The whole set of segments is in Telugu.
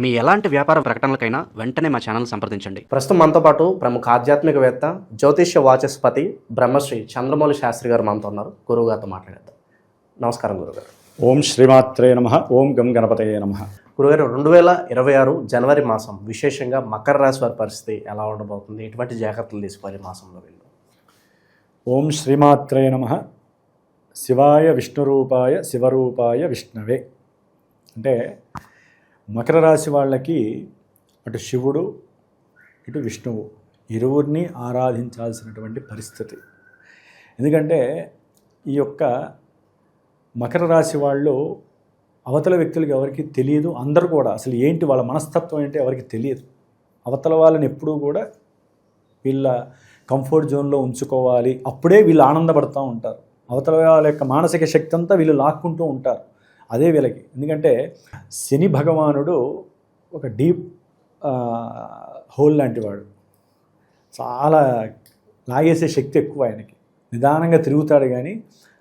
మీ ఎలాంటి వ్యాపార ప్రకటనలకైనా వెంటనే మా ఛానల్ సంప్రదించండి. ప్రస్తుతం మనతో పాటు ప్రముఖ ఆధ్యాత్మికవేత్త జ్యోతిష్య వాచస్పతి బ్రహ్మశ్రీ చంద్రమౌళి శాస్త్రి గారు మనతో ఉన్నారు. గురువు గారితో మాట్లాడేద్దాం. నమస్కారం గురుగారు ఓం శ్రీమాత్రే నమ ఓం గం గణపతయే నమ. గురుగారు రెండు వేల ఇరవై ఆరు జనవరి మాసం విశేషంగా మకర రాశి వారి పరిస్థితి ఎలా ఉండబోతుంది? ఎటువంటి జాగ్రత్తలు తీసుకోవాలి మాసంలో వీళ్ళు? ఓం శ్రీమాత్రే నమ శివాయ విష్ణురూపాయ శివరూపాయ విష్ణవే. అంటే మకర రాశి వాళ్ళకి అటు శివుడు ఇటు విష్ణువు ఇరువురిని ఆరాధించాల్సినటువంటి పరిస్థితి. ఎందుకంటే ఈ యొక్క మకర రాశి వాళ్ళు అవతల వ్యక్తులకు ఎవరికి తెలియదు అందరూ కూడా అసలు ఏంటి వాళ్ళ మనస్తత్వం ఏంటి ఎవరికి తెలియదు. అవతల వాళ్ళని ఎప్పుడూ కూడా వీళ్ళ కంఫర్ట్ జోన్లో ఉంచుకోవాలి అప్పుడే వీళ్ళు ఆనందపడుతూ ఉంటారు. అవతల వాళ్ళ యొక్క మానసిక శక్తి అంతా వీళ్ళు లాక్కుంటూ ఉంటారు. అదే వీళ్ళకి. ఎందుకంటే శని భగవానుడు ఒక డీప్ హోల్ లాంటివాడు. చాలా లాగేసే శక్తి ఎక్కువ ఆయనకి. నిదానంగా తిరుగుతాడు కానీ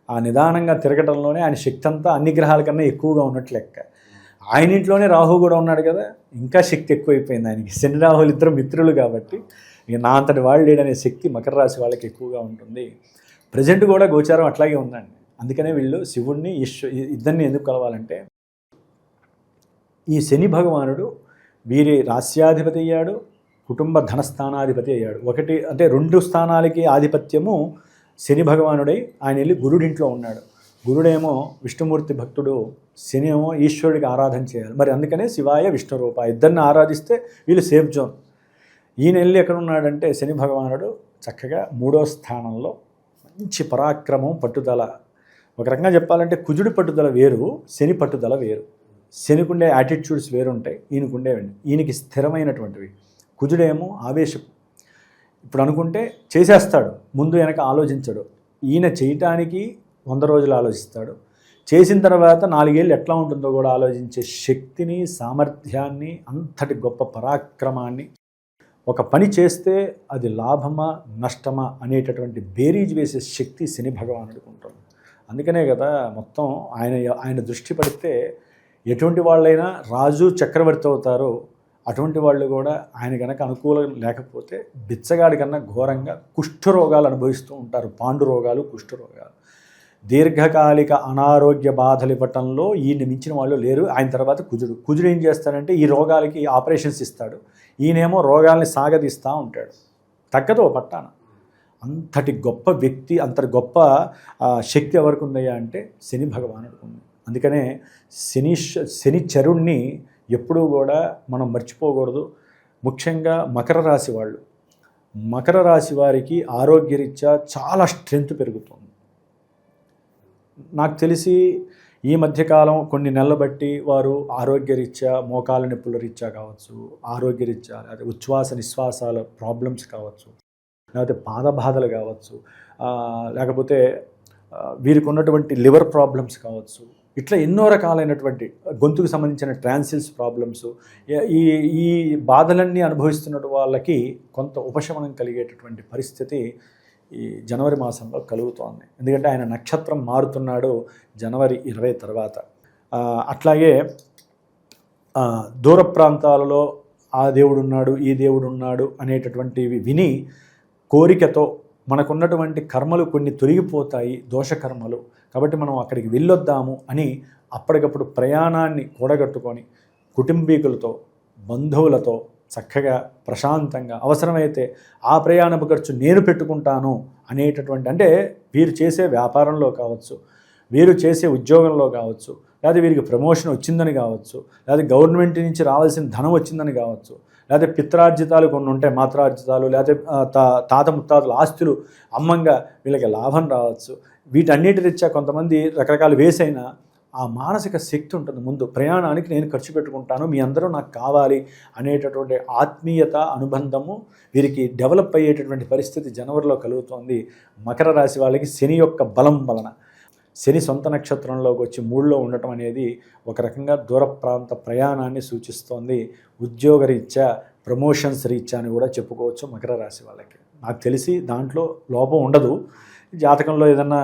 ఆ నిదానంగా తిరగటంలోనే ఆయన శక్తి అంతా అన్ని గ్రహాల కన్నా ఎక్కువగా ఉన్నట్లు లెక్క. ఆయన ఇంట్లోనే రాహు కూడా ఉన్నాడు కదా ఇంకా శక్తి ఎక్కువైపోయింది ఆయనకి. శని రాహులు ఇద్దరు మిత్రులు కాబట్టి ఇక నా అంతటి వాళ్ళు లేడనే శక్తి మకర రాశి వాళ్ళకి ఎక్కువగా ఉంటుంది. ప్రజెంట్ కూడా గోచారం అట్లాగే ఉందండి. అందుకనే వీళ్ళు శివుణ్ణి ఈశ్వ ఇద్దరిని ఎందుకు కలవాలంటే ఈ శని భగవానుడు వీరి రాస్యాధిపతి అయ్యాడు కుటుంబ ధనస్థానాధిపతి అయ్యాడు. ఒకటి అంటే రెండు స్థానాలకి ఆధిపత్యము శని భగవానుడై ఆయన వెళ్ళి గురుడింట్లో ఉన్నాడు. గురుడేమో విష్ణుమూర్తి భక్తుడు శని ఏమో ఈశ్వరుడికి ఆరాధన చేయాలి. మరి అందుకనే శివాయ విష్ణు రూప ఇద్దరిని ఆరాధిస్తే వీళ్ళు సేఫ్ జోన్. ఈయన వెళ్ళి ఎక్కడ ఉన్నాడంటే శని భగవానుడు చక్కగా మూడో స్థానంలో మంచి పరాక్రమం పట్టుదల ఒక రకంగా చెప్పాలంటే కుజుడి పట్టుదల వేరు శని పట్టుదల వేరు. శనికుండే యాటిట్యూడ్స్ వేరుంటాయి ఈయనకుండేవండి ఈయనకి స్థిరమైనటువంటివి. కుజుడేమో ఆవేశం. ఇప్పుడు అనుకుంటే చేసేస్తాడు ముందు వెనక ఆలోచించడు. ఈయన చేయటానికి వంద రోజులు ఆలోచిస్తాడు. చేసిన తర్వాత నాలుగేళ్ళు ఎట్లా ఉంటుందో కూడా ఆలోచించే శక్తిని సామర్థ్యాన్ని అంతటి గొప్ప పరాక్రమాన్ని. ఒక పని చేస్తే అది లాభమా నష్టమా అనేటటువంటి బేరీజ్ వేసే శక్తి శని భగవానుడికి ఉంటుంది. అందుకనే కదా మొత్తం ఆయన ఆయన దృష్టి పడితే ఎటువంటి వాళ్ళైనా రాజు చక్రవర్తి అవుతారో. అటువంటి వాళ్ళు కూడా ఆయన కనుక అనుకూలం లేకపోతే బిచ్చగాడి కన్నా ఘోరంగా కుష్ఠరోగాలు అనుభవిస్తూ ఉంటారు. పాండు రోగాలు కుష్ఠరోగాలు. దీర్ఘకాలిక అనారోగ్య బాధలు ఇవ్వటంలో ఈయన మించిన వాళ్ళు లేరు. ఆయన తర్వాత కుజుడు. కుజుడు ఏం చేస్తాడంటే ఈ రోగాలకి ఆపరేషన్స్ ఇస్తాడు. ఈయనేమో రోగాల్ని సాగదీస్తూ ఉంటాడు. తగ్గదు ఓ పట్టాన. అంతటి గొప్ప వ్యక్తి అంతటి గొప్ప శక్తి ఎవరికి ఉందయ్యా అంటే శని భగవానుడు ఉంది. అందుకనే శని చరుణ్ణి ఎప్పుడూ కూడా మనం మర్చిపోకూడదు. ముఖ్యంగా మకర రాశి వాళ్ళు. మకర రాశి వారికి ఆరోగ్యరీత్యా చాలా స్ట్రెంగ్త్ పెరుగుతుంది. నాకు తెలిసి ఈ మధ్యకాలం కొన్ని నెలలు బట్టి వారు ఆరోగ్యరీత్యా మోకాల నొప్పుల రీత్యా కావచ్చు ఆరోగ్యరీత్యా అదే ఉచ్ఛ్వాస నిశ్వాసాల ప్రాబ్లమ్స్ కావచ్చు. లేకపోతే పాదబాధలు కావచ్చు లేకపోతే వీరికి ఉన్నటువంటి లివర్ ప్రాబ్లమ్స్ కావచ్చు ఇట్లా ఎన్నో రకాలైనటువంటి గొంతుకు సంబంధించిన ట్రాన్సిల్స్ ప్రాబ్లమ్స్ ఈ ఈ బాధలన్నీ అనుభవిస్తున్న వాళ్ళకి కొంత ఉపశమనం కలిగేటటువంటి పరిస్థితి ఈ జనవరి మాసంలో కలుగుతోంది. ఎందుకంటే ఆయన నక్షత్రం మారుతున్నాడు జనవరి ఇరవై తర్వాత. అట్లాగే దూర ప్రాంతాలలో ఆ దేవుడు ఉన్నాడు ఈ దేవుడు ఉన్నాడు అనేటటువంటివి విని కోరికతో మనకున్నటువంటి కర్మలు కొన్ని తొలగిపోతాయి దోషకర్మలు. కాబట్టి మనం అక్కడికి వెళ్ళొద్దాము అని అప్పటికప్పుడు ప్రయాణాన్ని కూడగట్టుకొని కుటుంబీకులతో బంధువులతో చక్కగా ప్రశాంతంగా అవసరమైతే ఆ ప్రయాణపు ఖర్చు నేను పెట్టుకుంటాను అనేటటువంటి అంటే వీరు చేసే వ్యాపారంలో కావచ్చు వీరు చేసే ఉద్యోగంలో కావచ్చు లేదా వీరికి ప్రమోషన్ వచ్చిందని కావచ్చు లేదా గవర్నమెంట్ నుంచి రావాల్సిన ధనం వచ్చిందని కావచ్చు లేకపోతే పిత్రార్జితాలు కొన్ని ఉంటాయి మాత్రార్జితాలు లేకపోతే తా తాత ముత్తాతల ఆస్తులు అమ్మంగా వీళ్ళకి లాభం రావచ్చు. వీటన్నిటి రీత్యా కొంతమంది రకరకాల వేసైనా ఆ మానసిక శక్తి ఉంటుంది ముందు. ప్రయాణానికి నేను ఖర్చు పెట్టుకుంటాను మీ అందరూ నాకు కావాలి అనేటటువంటి ఆత్మీయత అనుబంధము వీరికి డెవలప్ అయ్యేటటువంటి పరిస్థితి జనవరిలో కలుగుతోంది. మకర రాశి వాళ్ళకి శని యొక్క బలం వలన. శని సొంత నక్షత్రంలోకి వచ్చి మూడులో ఉండటం అనేది ఒక రకంగా దూర ప్రాంత ప్రయాణాన్ని సూచిస్తోంది. ఉద్యోగరీత్యా ప్రమోషన్స్ రీత్యా అని కూడా చెప్పుకోవచ్చు మకర రాశి వాళ్ళకి. నాకు తెలిసి దాంట్లో లోపం ఉండదు. జాతకంలో ఏదన్నా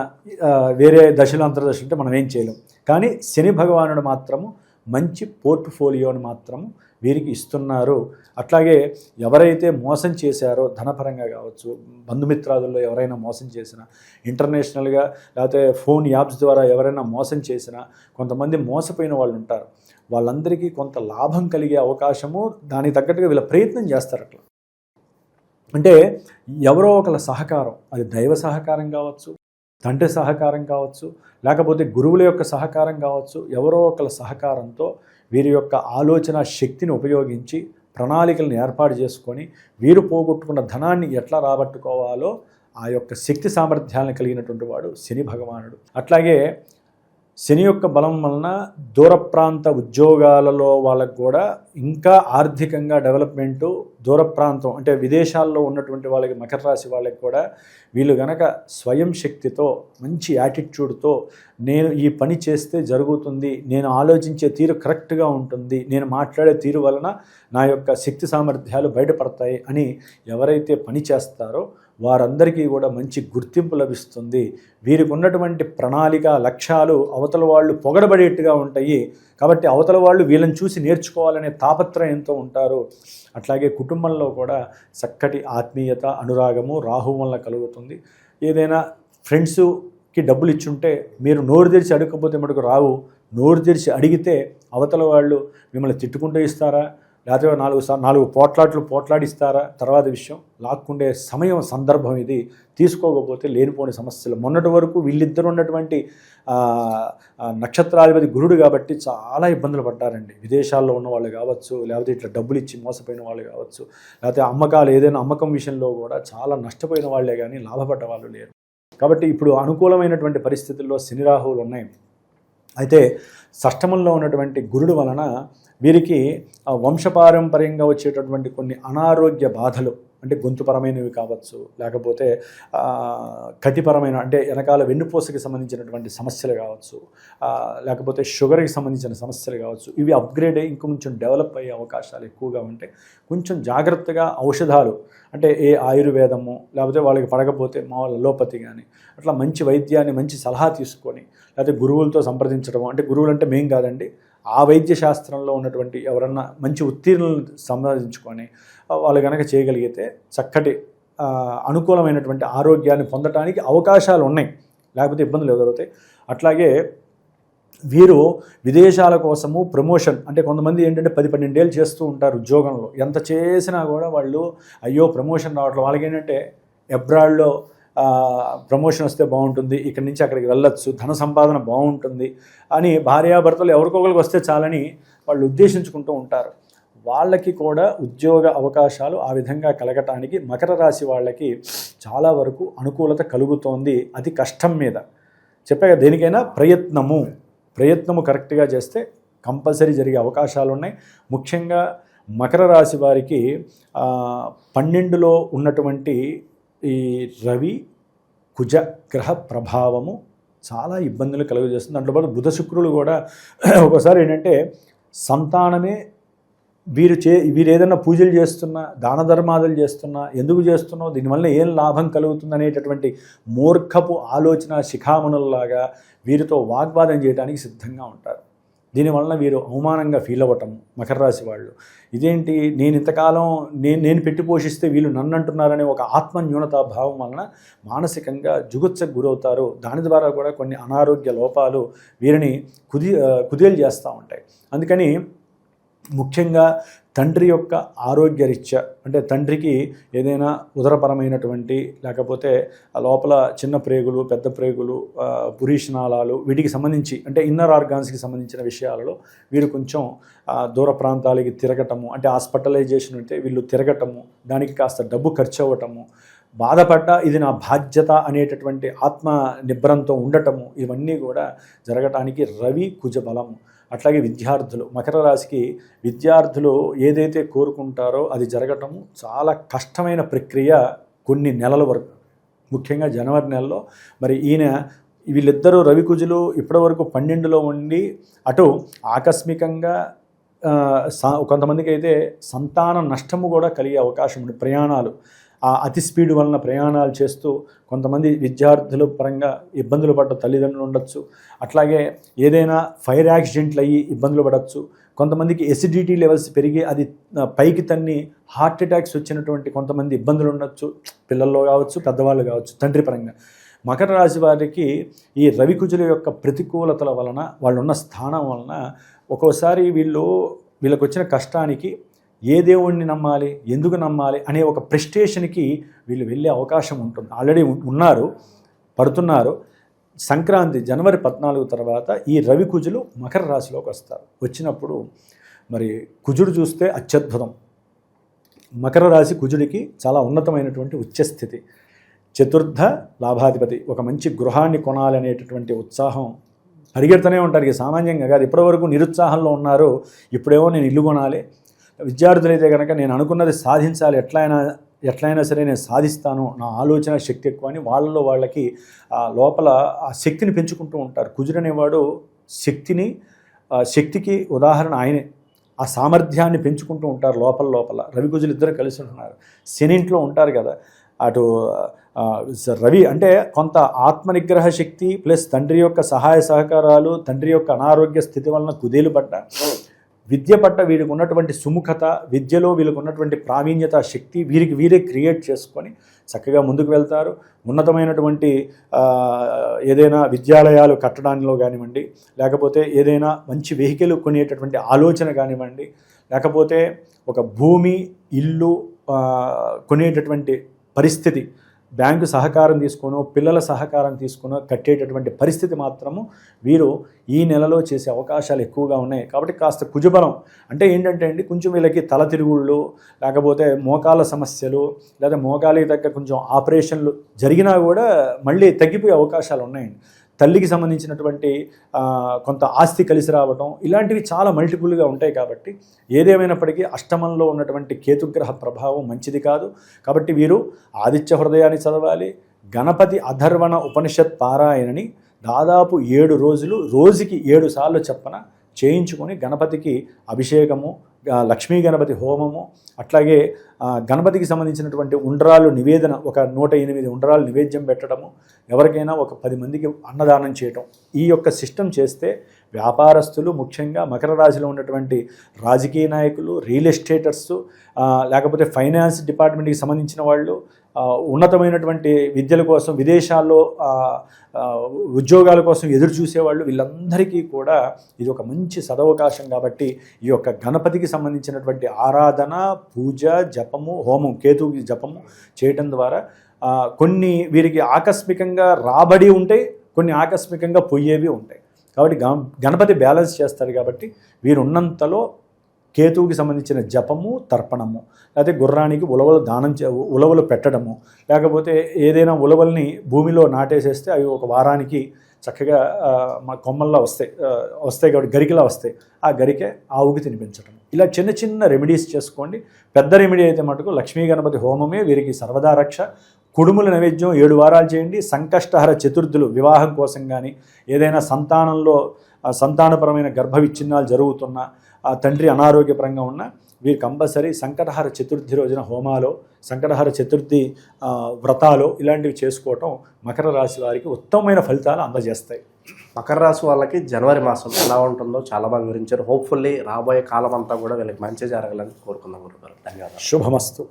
వేరే దశలు అంతర్దశ ఉంటే మనం ఏం చేయలేం. కానీ శని భగవానుడు మాత్రము మంచి పోర్ట్ఫోలియోని మాత్రం వీరికి ఇస్తున్నారు. అట్లాగే ఎవరైతే మోసం చేశారో ధనపరంగా కావచ్చు బంధుమిత్రాదుల్లో ఎవరైనా మోసం చేసినా ఇంటర్నేషనల్గా లేకపోతే ఫోన్ యాప్స్ ద్వారా ఎవరైనా మోసం చేసినా కొంతమంది మోసపోయిన వాళ్ళు ఉంటారు. వాళ్ళందరికీ కొంత లాభం కలిగే అవకాశము దానికి తగ్గట్టుగా వీళ్ళ ప్రయత్నం చేస్తారు అట్లా. అంటే ఎవరో ఒకళ్ళ సహకారం అది దైవ సహకారం కావచ్చు తండ్రి సహకారం కావచ్చు లేకపోతే గురువుల యొక్క సహకారం కావచ్చు ఎవరో ఒకళ్ళ సహకారంతో వీరి యొక్క ఆలోచన శక్తిని ఉపయోగించి ప్రణాళికలను ఏర్పాటు చేసుకొని వీరు పోగొట్టుకున్న ధనాన్ని ఎట్లా రాబట్టుకోవాలో ఆ యొక్క శక్తి సామర్థ్యాలను కలిగినటువంటి వాడు శని భగవానుడు. అట్లాగే శని యొక్క బలం వలన దూర ప్రాంత ఉద్యోగాలలో వాళ్ళకు కూడా ఇంకా ఆర్థికంగా డెవలప్మెంటు దూర ప్రాంతం అంటే విదేశాల్లో ఉన్నటువంటి వాళ్ళకి మకర రాశి వాళ్ళకి కూడా వీళ్ళు గనక స్వయం శక్తితో మంచి యాటిట్యూడ్తో నేను ఈ పని చేస్తే జరుగుతుంది నేను ఆలోచించే తీరు కరెక్ట్గా ఉంటుంది నేను మాట్లాడే తీరు వలన నా యొక్క శక్తి సామర్థ్యాలు బయటపడతాయి అని ఎవరైతే పని చేస్తారో వారందరికీ కూడా మంచి గుర్తింపు లభిస్తుంది. వీరికి ఉన్నటువంటి ప్రణాళిక లక్ష్యాలు అవతల వాళ్ళు పొగడబడేట్టుగా ఉంటాయి. కాబట్టి అవతల వాళ్ళు వీళ్ళని చూసి నేర్చుకోవాలనే తాపత్రయంతో ఉంటారు. అట్లాగే కుటుంబంలో కూడా చక్కటి ఆత్మీయత అనురాగము రాహు వల్ల కలుగుతుంది. ఏదైనా ఫ్రెండ్స్కి డబ్బులు ఇచ్చుంటే మీరు నోరు తెరిచి అడగకపోతే మటుకు రావు. నోరు తెరిచి అడిగితే అవతల వాళ్ళు మిమ్మల్ని తిట్టుకుంటూ ఇస్తారా? లేకపోతే నాలుగు సార్ నాలుగు పోట్లాట్లు పోట్లాడిస్తారా? తర్వాత విషయం లాక్కుండే సమయం సందర్భం ఇది. తీసుకోకపోతే లేనిపోని సమస్యలు. మొన్నటి వరకు వీళ్ళిద్దరు ఉన్నటువంటి నక్షత్రాధిపతి గురుడు కాబట్టి చాలా ఇబ్బందులు పడ్డారండి. విదేశాల్లో ఉన్న వాళ్ళు కావచ్చు లేకపోతే ఇట్లా డబ్బులు ఇచ్చి మోసపోయిన వాళ్ళు కావచ్చు లేకపోతే అమ్మకాలు ఏదైనా అమ్మకం విషయంలో కూడా చాలా నష్టపోయిన వాళ్ళే కానీ లాభపడ్డ వాళ్ళు లేరు. కాబట్టి ఇప్పుడు అనుకూలమైనటువంటి పరిస్థితుల్లో శని రాహువులు ఉన్నాయి. అయితే షష్టమంలో ఉన్నటువంటి గురుడు వలన వీరికి వంశపారంపర్యంగా వచ్చేటటువంటి కొన్ని అనారోగ్య బాధలు అంటే గొంతుపరమైనవి కావచ్చు లేకపోతే కటిపరమైన అంటే వెనకాల వెన్నుపూసకి సంబంధించినటువంటి సమస్యలు కావచ్చు లేకపోతే షుగర్కి సంబంధించిన సమస్యలు కావచ్చు ఇవి అప్గ్రేడ్ అయ్యి ఇంకొంచెం డెవలప్ అయ్యే అవకాశాలు ఎక్కువగా ఉంటే కొంచెం జాగ్రత్తగా ఔషధాలు అంటే ఏ ఆయుర్వేదము లేకపోతే వాళ్ళకి పడకపోతే మా వాళ్ళ అలోపతి కానీ అట్లా మంచి వైద్యాన్ని మంచి సలహా తీసుకొని లేకపోతే గురువులతో సంప్రదించడం అంటే గురువులు అంటే మేం కాదండి ఆ వైద్య శాస్త్రంలో ఉన్నటువంటి ఎవరన్నా మంచి ఉత్తీర్ణులను సంపాదించుకొని వాళ్ళు కనుక చేయగలిగితే చక్కటి అనుకూలమైనటువంటి ఆరోగ్యాన్ని పొందటానికి అవకాశాలు ఉన్నాయి. లేకపోతే ఇబ్బందులు ఎదురవుతాయి? అట్లాగే వీరు విదేశాల కోసము ప్రమోషన్ అంటే కొంతమంది ఏంటంటే పది పన్నెండేళ్ళు చేస్తూ ఉంటారు ఉద్యోగంలో. ఎంత చేసినా కూడా వాళ్ళు అయ్యో ప్రమోషన్ రావట్లేదు వాళ్ళకి ఏంటంటే అబ్రాడ్లో ప్రమోషన్ వస్తే బాగుంటుంది ఇక్కడి నుంచి అక్కడికి వెళ్ళొచ్చు ధన సంపాదన బాగుంటుంది అని భార్యాభర్తలు ఎవరికొకరికి వస్తే చాలని వాళ్ళు ఉద్దేశించుకుంటూ ఉంటారు. వాళ్ళకి కూడా ఉద్యోగ అవకాశాలు ఆ విధంగా కలగటానికి మకర రాశి వాళ్ళకి చాలా వరకు అనుకూలత కలుగుతోంది. అది కష్టం మీద. చెప్పాక దేనికైనా ప్రయత్నము. ప్రయత్నము కరెక్ట్గా చేస్తే కంపల్సరీ జరిగే అవకాశాలు ఉన్నాయి. ముఖ్యంగా మకర రాశి వారికి పన్నెండులో ఉన్నటువంటి ఈ రవి కుజ గ్రహ ప్రభావము చాలా ఇబ్బందులు కలుగజేస్తుంది. దాంట్లో పాటు బుధ శుక్రులు కూడా ఒకసారి ఏంటంటే సంతానమే వీరు చే వీరు ఏదైనా పూజలు చేస్తున్నా దాన ధర్మాదులు చేస్తున్నా ఎందుకు చేస్తున్నావు? దీనివల్ల ఏం లాభం కలుగుతుంది అనేటటువంటి మూర్ఖపు ఆలోచన శిఖామణుల్లాగా వీరితో వాగ్వాదం చేయడానికి సిద్ధంగా ఉంటారు. దీనివలన వీరు అవమానంగా ఫీల్ అవ్వటం మకర రాశి వాళ్ళు. ఇదేంటి? నేను ఇంతకాలం నేను నేను పెట్టి పోషిస్తే వీళ్ళు నన్ను అంటున్నారనే ఒక ఆత్మ న్యూనతా భావం వలన మానసికంగా జుగుత్సకు గురవుతారు. దాని ద్వారా కూడా కొన్ని అనారోగ్య లోపాలు వీరిని కుది కుదేలు చేస్తూ ఉంటాయి. అందుకని ముఖ్యంగా తండ్రి యొక్క ఆరోగ్యరీత్యా అంటే తండ్రికి ఏదైనా ఉదరపరమైనటువంటి లేకపోతే లోపల చిన్న ప్రేగులు పెద్ద ప్రేగులు పురీషనాళాలు వీటికి సంబంధించి అంటే ఇన్నర్ ఆర్గాన్స్కి సంబంధించిన విషయాలలో వీరు కొంచెం దూర ప్రాంతాలకి తిరగటము అంటే హాస్పిటలైజేషన్ ఉంటే వీళ్ళు తిరగటము దానికి కాస్త డబ్బు ఖర్చు అవ్వటము బాధపడ్డ ఇది నా బాధ్యత అనేటటువంటి ఆత్మ నిబ్రంతో ఉండటము ఇవన్నీ కూడా జరగటానికి రవి కుజబలము అట్లాగే విద్యార్థులు మకర రాశికి విద్యార్థులు ఏదైతే కోరుకుంటారో అది జరగటం చాలా కష్టమైన ప్రక్రియ కొన్ని నెలల వరకు. ముఖ్యంగా జనవరి నెలలో మరి ఈయన వీళ్ళిద్దరూ రవికుజులు ఇప్పటివరకు పన్నెండులో ఉండి అటు ఆకస్మికంగా సా కొంతమందికి అయితే సంతాన నష్టము కూడా కలిగే అవకాశం ఉంది ప్రయాణాలు. ఆ అతి స్పీడ్ వలన ప్రయాణాలు చేస్తూ కొంతమంది విద్యార్థుల పరంగా ఇబ్బందులు పడ్డ తల్లిదండ్రులు ఉండొచ్చు. అట్లాగే ఏదైనా ఫైర్ యాక్సిడెంట్లు అయ్యి ఇబ్బందులు పడవచ్చు కొంతమందికి ఎసిడిటీ లెవెల్స్ పెరిగి అది పైకి తన్ని హార్ట్ అటాక్స్ వచ్చినటువంటి కొంతమంది ఇబ్బందులు ఉండొచ్చు. పిల్లల్లో కావచ్చు పెద్దవాళ్ళు కావచ్చు తండ్రి పరంగా. మకర రాశి వారికి ఈ రవికుజుల యొక్క ప్రతికూలతల వలన వాళ్ళున్న స్థానం వలన ఒక్కోసారి వీళ్ళు వీళ్ళకి వచ్చిన కష్టానికి ఏ దేవుణ్ణి నమ్మాలి? ఎందుకు నమ్మాలి? అనే ఒక ప్రెస్టేషన్కి వీళ్ళు వెళ్ళే అవకాశం ఉంటుంది. ఆల్రెడీ ఉన్నారు పడుతున్నారు. సంక్రాంతి జనవరి పద్నాలుగు తర్వాత ఈ రవి కుజులు మకర రాశిలోకి వస్తారు. వచ్చినప్పుడు మరి కుజుడు చూస్తే అత్యద్భుతం. మకర రాశి కుజుడికి చాలా ఉన్నతమైనటువంటి ఉచ్చస్థితి. చతుర్థ లాభాధిపతి. ఒక మంచి గృహాన్ని కొనాలనేటటువంటి ఉత్సాహం పరిగెడుతూనే ఉంటారు. ఇక సామాన్యంగా కాదు. ఇప్పటివరకు నిరుత్సాహంలో ఉన్నారు. ఇప్పుడేమో నేను ఇల్లు కొనాలి. విద్యార్థులైతే కనుక నేను అనుకున్నది సాధించాలి ఎట్లయినా ఎట్లయినా సరే నేను సాధిస్తాను నా ఆలోచన శక్తి ఎక్కువ అని వాళ్ళలో వాళ్ళకి లోపల ఆ శక్తిని పెంచుకుంటూ ఉంటారు. కుజుడు శక్తిని శక్తికి ఉదాహరణ ఆయనే. ఆ సామర్థ్యాన్ని పెంచుకుంటూ ఉంటారు లోపల లోపల. రవి కుజులు ఇద్దరు కలిసి ఉంటున్నారు. శని ఇంట్లో ఉంటారు కదా. అటు రవి అంటే కొంత ఆత్మనిగ్రహ శక్తి ప్లస్ తండ్రి యొక్క సహాయ సహకారాలు తండ్రి యొక్క అనారోగ్య స్థితి వలన కుదేలు పడ్డ విద్య పట్ల వీరికి ఉన్నటువంటి సుముఖత విద్యలో వీళ్ళకు ఉన్నటువంటి ప్రావీణ్యత శక్తి వీరికి వీరే క్రియేట్ చేసుకొని చక్కగా ముందుకు వెళ్తారు. ఉన్నతమైనటువంటి ఏదైనా విద్యాలయాలు కట్టడానిలో కానివ్వండి లేకపోతే ఏదైనా మంచి వెహికల్ కొనేటటువంటి ఆలోచన కానివ్వండి లేకపోతే ఒక భూమి ఇల్లు కొనేటటువంటి పరిస్థితి బ్యాంకు సహకారం తీసుకునో పిల్లల సహకారం తీసుకునో కట్టేటటువంటి పరిస్థితి మాత్రము వీరు ఈ నెలలో చేసే అవకాశాలు ఎక్కువగా ఉన్నాయి. కాబట్టి కాస్త కుజబలం. అంటే ఏంటంటే అండి కొంచెం వీళ్ళకి తల తిరుగుళ్ళు లేకపోతే మోకాల సమస్యలు లేదా మోకాలి దగ్గర కొంచెం ఆపరేషన్లు జరిగినా కూడా మళ్ళీ తగ్గిపోయే అవకాశాలు ఉన్నాయండి. తల్లికి సంబంధించినటువంటి కొంత ఆస్తి కలిసి రావడం ఇలాంటివి చాలా మల్టిపుల్గా ఉంటాయి కాబట్టి ఏదేమైనప్పటికీ అష్టమంలో ఉన్నటువంటి కేతుగ్రహ ప్రభావం మంచిది కాదు. కాబట్టి వీరు ఆదిత్య హృదయాన్ని చదవాలి గణపతి అధర్వణ ఉపనిషత్ పారాయణని దాదాపు ఏడు రోజులు రోజుకి ఏడు సార్లు చెప్పన చేయించుకొని గణపతికి అభిషేకము లక్ష్మీ గణపతి హోమము అట్లాగే గణపతికి సంబంధించినటువంటి ఉండ్రాలు నివేదన ఒక నూట ఎనిమిది ఉండ్రాలు నివేద్యం పెట్టడము ఎవరికైనా ఒక పది మందికి అన్నదానం చేయటం. ఈ యొక్క సిస్టమ్ చేస్తే వ్యాపారస్తులు ముఖ్యంగా మకర రాశిలో ఉన్నటువంటి రాజకీయ నాయకులు రియల్ ఎస్టేటర్స్ లేకపోతే ఫైనాన్స్ డిపార్ట్మెంట్కి సంబంధించిన వాళ్ళు ఉన్నతమైనటువంటి విద్యల కోసం విదేశాల్లో ఉద్యోగాల కోసం ఎదురు చూసేవాళ్ళు వీళ్ళందరికీ కూడా ఇది ఒక మంచి సదవకాశం కాబట్టి ఈ యొక్క గణపతికి సంబంధించినటువంటి ఆరాధన పూజ జపము హోమం కేతువుకి జపము చేయటం ద్వారా కొన్ని వీరికి ఆకస్మికంగా రాబడి ఉంటాయి కొన్ని ఆకస్మికంగా పోయేవి ఉంటాయి. కాబట్టి గణపతి బ్యాలెన్స్ చేస్తారు కాబట్టి వీరున్నంతలో కేతువుకి సంబంధించిన జపము తర్పణము లేకపోతే గుర్రానికి ఉలవలు దానం చే ఉలవలు పెట్టడము లేకపోతే ఏదైనా ఉలవల్ని భూమిలో నాటేసేస్తే అవి ఒక వారానికి చక్కగా మా కొమ్మల్లో వస్తాయి వస్తాయి కాబట్టి గరికలా వస్తాయి. ఆ గరికె ఆవుకి తినిపించడం ఇలా చిన్న చిన్న రెమెడీస్ చేసుకోండి. పెద్ద రెమెడీ అయితే మటుకు లక్ష్మీ గణపతి హోమమే వీరికి సర్వదా రక్ష. కుడుముల నైవేద్యం ఏడు వారాలు చేయండి. సంకష్టహర చతుర్థులు వివాహం కోసం కానీ ఏదైనా సంతానంలో సంతానపరమైన గర్భ విచ్ఛిన్నాలు జరుగుతున్నా ఆ తండ్రి అనారోగ్యపరంగా ఉన్న వీరు కంపల్సరీ సంకటహర చతుర్థి రోజున హోమాలో సంకటహర చతుర్థి వ్రతాలు ఇలాంటివి చేసుకోవటం మకర రాశి వారికి ఉత్తమమైన ఫలితాలు అందజేస్తాయి. మకర రాశి వాళ్ళకి జనవరి మాసం ఎలా ఉంటుందో చాలా బాగా వివరించారు. హోప్ఫుల్లీ రాబోయే కాలం అంతా కూడా వీళ్ళకి మంచి జరగాలని కోరుకుందాం గురుగారు. ధన్యవాదాలు. శుభమస్తు.